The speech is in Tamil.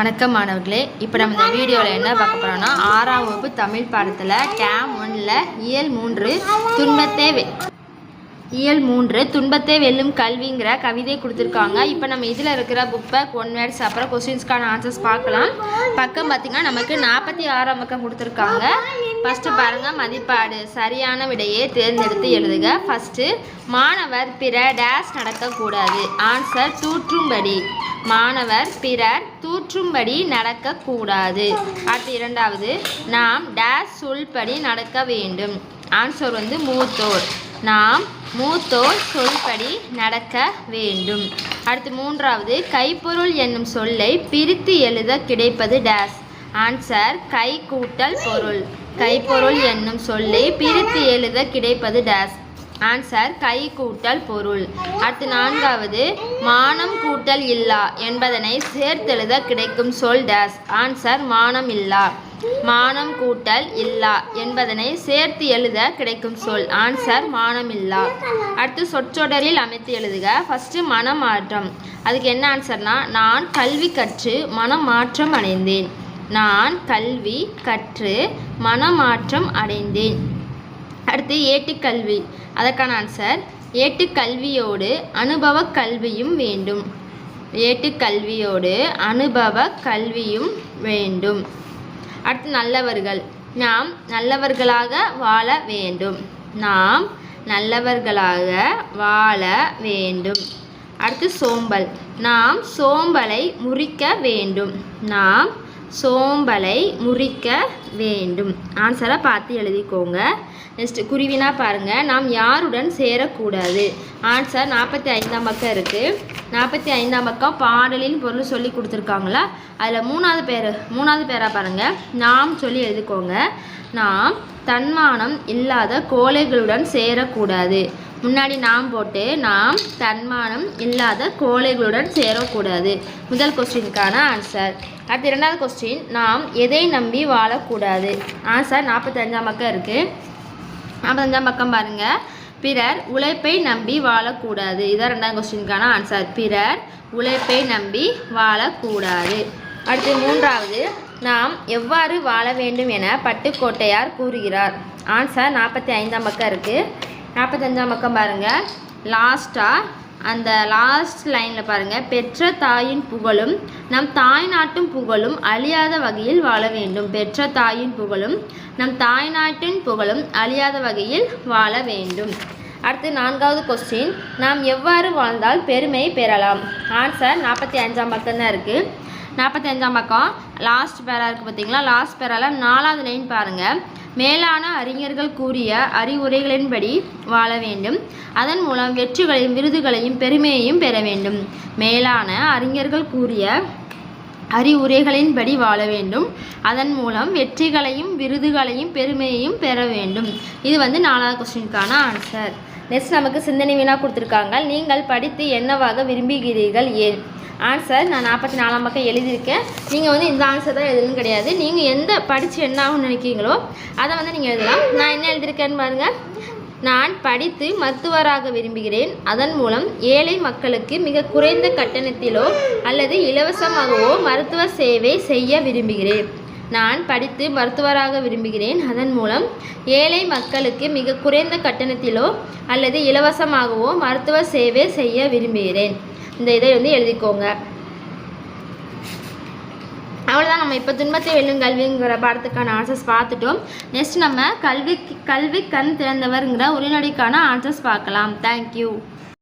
வணக்கம் மாணவர்களே. இப்போ நம்ம இந்த வீடியோவில் என்ன பார்க்க போகிறோம்னா ஆறாம் வகுப்பு தமிழ் பாடத்தில் கேம் ஒன்றில் இயல் மூன்று துன்பத்தே வெ இயல் மூன்று துன்பத்தே வெல்லும் கல்விங்கிற கவிதை கொடுத்துருக்காங்க. இப்போ நம்ம இதில் இருக்கிற புக் பேக் ஒன் வேர்ட்ஸ் அப்புறம் கொஸ்டின்ஸ்க்கான ஆன்சர்ஸ் பார்க்கலாம். பக்கம் பார்த்திங்கன்னா நமக்கு நாற்பத்தி ஆறாம் பக்கம் கொடுத்துருக்காங்க. ஃபஸ்ட்டு பாருங்கள் மதிப்பாடு. சரியான விடையை தேர்ந்தெடுத்து எழுதுக. ஃபஸ்ட்டு மாணவர் பிற டேஷ் நடக்கக்கூடாது. ஆன்சர் தூற்றும்படி. மாணவர் பிறர் தூற்றும்படி நடக்கக்கூடாது. அடுத்து இரண்டாவது. நாம் டேஷ் சொல்படி நடக்க வேண்டும். ஆன்சர் வந்து மூத்தோர். நாம் மூத்தோர் சொல்படி நடக்க வேண்டும். அடுத்து மூன்றாவது. கைப்பொருள் என்னும் சொல்லை பிரித்து எழுத கிடைப்பது டேஷ் ஆன்சர் கை கூட்டல் பொருள். கைப்பொருள் என்னும் சொல்லை பிரித்து எழுத கிடைப்பது டேஸ். ஆன்சர் கை கூட்டல் பொருள். அடுத்து நான்காவது மானம் கூட்டல் இல்லா என்பதனை சேர்த்தெழுத கிடைக்கும் சொல் டேஸ். ஆன்சர் மானம் இல்லா. மானம் கூட்டல் இல்லா என்பதனை சேர்த்து எழுத கிடைக்கும் சொல். ஆன்சர் மானம் இல்லா. அடுத்து சொற்றொடரில் அமைத்து எழுதுக. ஃபஸ்ட்டு மனமாற்றம். அதுக்கு என்ன ஆன்சர்னா நான் கல்வி கற்று மனமாற்றம் அடைந்தேன். நான் கல்வி கற்று மனமாற்றம் அடைந்தேன். அடுத்து ஏட்டுக்கல்வி. அதற்கான ஆன்சர் ஏட்டுக்கல்வியோடு அனுபவ கல்வியும் வேண்டும். ஏட்டுக்கல்வியோடு அனுபவ கல்வியும் வேண்டும். அடுத்து நல்லவர்கள். நாம் நல்லவர்களாக வாழ வேண்டும். நாம் நல்லவர்களாக வாழ வேண்டும். அடுத்து சோம்பல். நாம் சோம்பலை முறிக்க வேண்டும். நாம் சோம்பலை முறிக்க வேண்டும். ஆன்சரை பார்த்து எழுதிக்கோங்க. நெக்ஸ்ட் குருவினா பாருங்கள் நாம் யாருடன் சேரக்கூடாது? ஆன்சர் நாற்பத்தி ஐந்தாம் பக்கம் இருக்குது நாற்பத்தி ஐந்தாம் பக்கம் பாடலின் பொருள் சொல்லி கொடுத்துருக்காங்களா? அதில் மூணாவது பேர் மூணாவது பேராக பாருங்கள் நாம் சொல்லி எழுதிக்கோங்க. நாம் தன்மானம் இல்லாத கோழைகளுடன் சேரக்கூடாது. முன்னாடி நாம் போட்டு நாம் தன்மானம் இல்லாத கோழைகளுடன் சேரக்கூடாது. முதல் கொஸ்டினுக்கான ஆன்சர் அடுத்து இரண்டாவது கொஸ்டின் நாம் எதை நம்பி வாழக்கூடாது? ஆன்சர் நாற்பத்தஞ்சாம் பக்கம் இருக்குது நாற்பத்தஞ்சாம் பக்கம் பாருங்கள் பிறர் உழைப்பை நம்பி வாழக்கூடாது. இதான் ரெண்டாவது கொஸ்டினுக்கான ஆன்சர் பிறர் உழைப்பை நம்பி வாழக்கூடாது. அடுத்து மூன்றாவது நாம் எவ்வாறு வாழ வேண்டும் என பட்டுக்கோட்டையார் கூறுகிறார். ஆன்சர் நாற்பத்தி ஐந்தாம் பக்கம் இருக்குது நாற்பத்தஞ்சாம் பக்கம் பாருங்கள் லாஸ்ட்டாக அந்த லாஸ்ட் லைனில் பாருங்கள் பெற்ற தாயின் புகழும் நம் தாய் நாட்டும் புகழும் அழியாத வகையில் வாழ வேண்டும். பெற்ற தாயின் புகழும் நம் தாய் நாட்டின் புகழும் அழியாத வகையில் வாழ வேண்டும். அடுத்து நான்காவது கொஸ்டின் நாம் எவ்வாறு வாழ்ந்தால் பெருமை பெறலாம்? ஆன்சர் நாற்பத்தி அஞ்சாம் பக்கம் தான் இருக்குது நாற்பத்தி அஞ்சாம் பக்கம். லாஸ்ட் பேரா இருக்குது பார்த்தீங்களா லாஸ்ட் பேரால் நாலாவது லைன் பாருங்கள் மேலான அறிஞர்கள் கூறிய அறிவுரைகளின்படி வாழ வேண்டும். அதன் மூலம் வெற்றிகளையும் விருதுகளையும் பெருமையையும் பெற வேண்டும். மேலான அறிஞர்கள் கூறிய அறிவுரைகளின்படி வாழ வேண்டும். அதன் மூலம் வெற்றிகளையும் விருதுகளையும் பெருமையையும் பெற வேண்டும். இது வந்து நாலாவது கொஸ்டினுக்கான ஆன்சர் நெக்ஸ்ட் நமக்கு சிந்தனை வீணாக கொடுத்துருக்காங்க. நீங்கள் படித்து என்னவாக விரும்புகிறீர்கள் ஏன்? ஆன்சர் நான் நாற்பத்தி நாலாம் பக்கம் எழுதியிருக்கேன். நீங்கள் வந்து இந்த ஆன்சர் தான் எழுதணும் கிடையாது. நீங்கள் எந்த படித்து என்ன ஆகும்னு நினைக்கிறீங்களோ அதை வந்து நீங்கள் எழுதலாம். நான் என்ன எழுதியிருக்கேன்னு பாருங்கள் நான் படித்து மருத்துவராக விரும்புகிறேன். அதன் மூலம் ஏழை மக்களுக்கு மிக குறைந்த கட்டணத்திலோ அல்லது இலவசமாகவோ மருத்துவ சேவை செய்ய விரும்புகிறேன். நான் படித்து மருத்துவராக விரும்புகிறேன். அதன் மூலம் ஏழை மக்களுக்கு மிக குறைந்த கட்டணத்திலோ அல்லது இலவசமாகவோ மருத்துவ சேவை செய்ய விரும்புகிறேன். இந்த இதை வந்து எழுதிக்கோங்க. அவ்வளோதான் நம்ம இப்போ துன்பத்தை வெல்லும் கல்விங்கிற பாடத்துக்கான ஆன்சர்ஸ் பார்த்துட்டோம். நெக்ஸ்ட் நம்ம கல்வி கல்வி கண் திறந்தவர்ங்கிற உரைநடைக்கான ஆன்சர்ஸ் பார்க்கலாம். தேங்க்யூ